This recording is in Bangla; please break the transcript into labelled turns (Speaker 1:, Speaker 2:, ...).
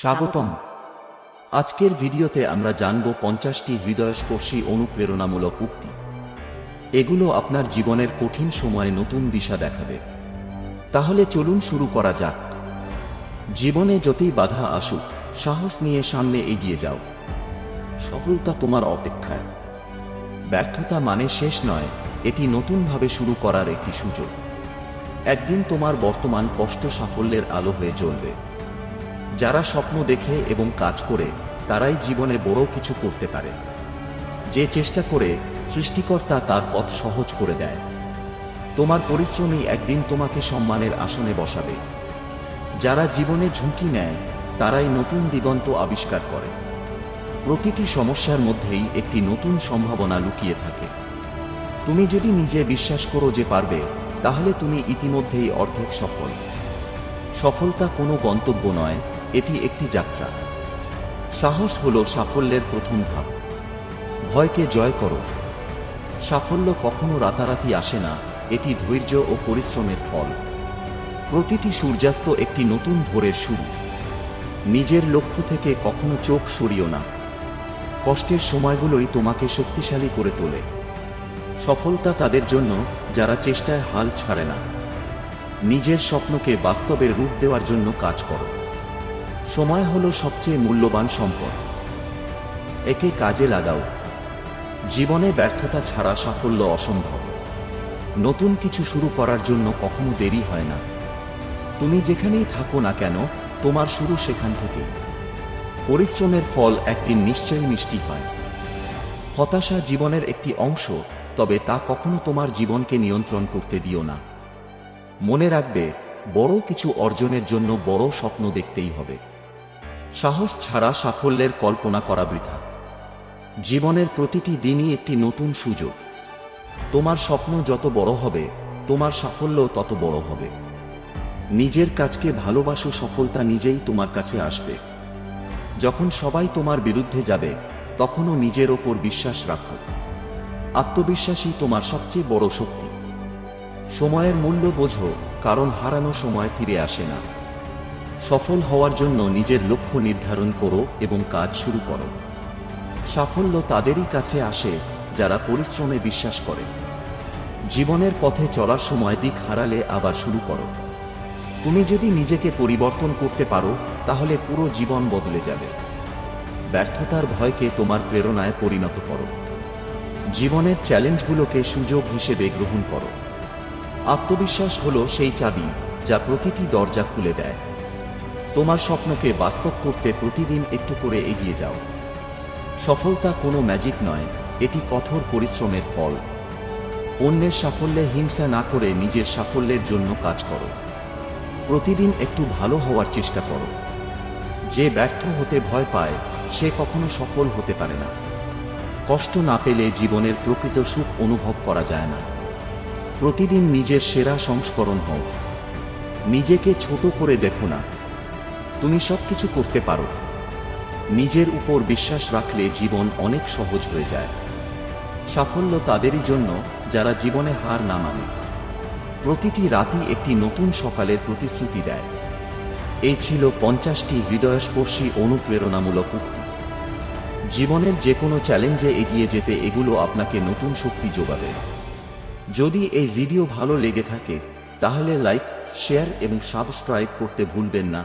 Speaker 1: স্বাগতম। আজকের ভিডিওতে আমরা জানব পঞ্চাশটি হৃদয়স্পর্শী অনুপ্রেরণামূলক উক্তি। এগুলো আপনার জীবনের কঠিন সময়ে নতুন দিশা দেখাবে। তাহলে চলুন শুরু করা যাক। জীবনে যতই বাধা আসুক, সাহস নিয়ে সামনে এগিয়ে যাও। সফলতা তোমার অপেক্ষায়। ব্যর্থতা মানে শেষ নয়, এটি নতুনভাবে শুরু করার একটি সুযোগ। একদিন তোমার বর্তমান কষ্ট সাফল্যের আলো হয়ে জ্বলবে যারা স্বপ্ন দেখে এবং কাজ করে, তারাই জীবনে বড় কিছু করতে পারে। যে চেষ্টা করে, সৃষ্টিকর্তা তার পথ সহজ করে দেয়। তোমার পরিশ্রমই একদিন তোমাকে সম্মানের আসনে বসাবে। যারা জীবনে ঝুঁকি নেয়, তারাই নতুন দিগন্ত আবিষ্কার করে। প্রতিটি সমস্যার মধ্যেই একটি নতুন সম্ভাবনা লুকিয়ে থাকে। তুমি যদি নিজে বিশ্বাস করো যে পারবে, তাহলে তুমি ইতিমধ্যেই অর্ধেক সফল। সফলতা কোনো গন্তব্য নয় এটি একটি যাত্রা। সাহস হল সাফল্যের প্রথম ধাপ। ভয়কে জয় করো। সাফল্য কখনো রাতারাতি আসে না, এটি ধৈর্য ও পরিশ্রমের ফল। প্রতিটি সূর্যাস্ত একটি নতুন ভোরের শুরু। নিজের লক্ষ্য থেকে কখনো চোখ সরিও না। কষ্টের সময়গুলোই তোমাকে শক্তিশালী করে তোলে। সফলতা তাদের জন্য, যারা চেষ্টায় হাল ছাড়ে না। নিজের স্বপ্নকে বাস্তবের রূপ দেওয়ার জন্য কাজ করো। সময় হলো সবচেয়ে মূল্যবান সম্পদ। একে কাজে লাগাও। জীবনে ব্যর্থতা ছাড়া সাফল্য অসম্ভব। নতুন কিছু শুরু করার জন্য কখনো দেরি হয় না। তুমি যেখানেই থাকো না কেন, তোমার শুরু সেখান থেকে পরিশ্রমের ফল একদিন নিশ্চয়ই মিষ্টি হয়। হতাশা জীবনের একটি অংশ, তবে তা কখনো তোমার জীবনকে নিয়ন্ত্রণ করতে দিও না। মনে রাখবে, বড় কিছু অর্জনের জন্য বড় স্বপ্ন দেখতেই হবে। সাহস ছাড়া সাফল্যের কল্পনা করা বৃথা। জীবনের প্রতিটি দিনই একটি নতুন সুযোগ। তোমার স্বপ্ন যত বড় হবে, তোমার সাফল্য তত বড় হবে। নিজের কাজকে ভালোবাসো, সফলতা নিজেই তোমার কাছে আসবে। যখন সবাই তোমার বিরুদ্ধে যাবে, তখনও নিজের ওপর বিশ্বাস রাখো। আত্মবিশ্বাসই তোমার সবচেয়ে বড় শক্তি। সময়ের মূল্য বোঝো, কারণ হারানো সময় ফিরে আসে না। সফল হওয়ার জন্য নিজের লক্ষ্য নির্ধারণ করো এবং কাজ শুরু করো। সাফল্য তাদেরই কাছে আসে যারা পরিশ্রমে বিশ্বাস করে। জীবনের পথে চলার সময় দিক হারালে আবার শুরু করো। তুমি যদি নিজেকে পরিবর্তন করতে পারো, তাহলে পুরো জীবন বদলে যাবে। ব্যর্থতার ভয়কে তোমার প্রেরণায় পরিণত করো। জীবনের চ্যালেঞ্জগুলোকে সুযোগ হিসেবে গ্রহণ করো। আত্মবিশ্বাস হলো সেই চাবি যা প্রতিটি দরজা খুলে দেয়। তোমার স্বপ্নকে বাস্তব করতে প্রতিদিন একটু করে এগিয়ে যাও। সফলতা কোনো ম্যাজিক নয়, এটি কঠোর পরিশ্রমের ফল। অন্যের সাফল্যে হিংসা না করে নিজের সাফল্যের জন্য কাজ করো। প্রতিদিন একটু ভালো হওয়ার চেষ্টা করো। যে ব্যর্থ হতে ভয় পায়, সে কখনো সফল হতে পারে না। কষ্ট না পেলে জীবনের প্রকৃত সুখ অনুভব করা যায় না। প্রতিদিন নিজের সেরা সংস্করণ হও। নিজেকে ছোট করে দেখো না। তুমি সবকিছু করতে পারো। নিজের উপর বিশ্বাস রাখলে জীবন অনেক সহজ হয়ে যায়। সাফল্য তাদেরই জন্য যারা জীবনে হার না মানে। প্রতিটি রাতই একটি নতুন সকালের প্রতিশ্রুতি দেয়। এই ছিল পঞ্চাশটি হৃদয়স্পর্শী অনুপ্রেরণামূলক উক্তি। জীবনের যে কোনো চ্যালেঞ্জে এগিয়ে যেতে এগুলো আপনাকে নতুন শক্তি যোগাবে। যদি এই ভিডিও ভালো লেগে থাকে, তাহলে লাইক, শেয়ার এবং সাবস্ক্রাইব করতে ভুলবেন না।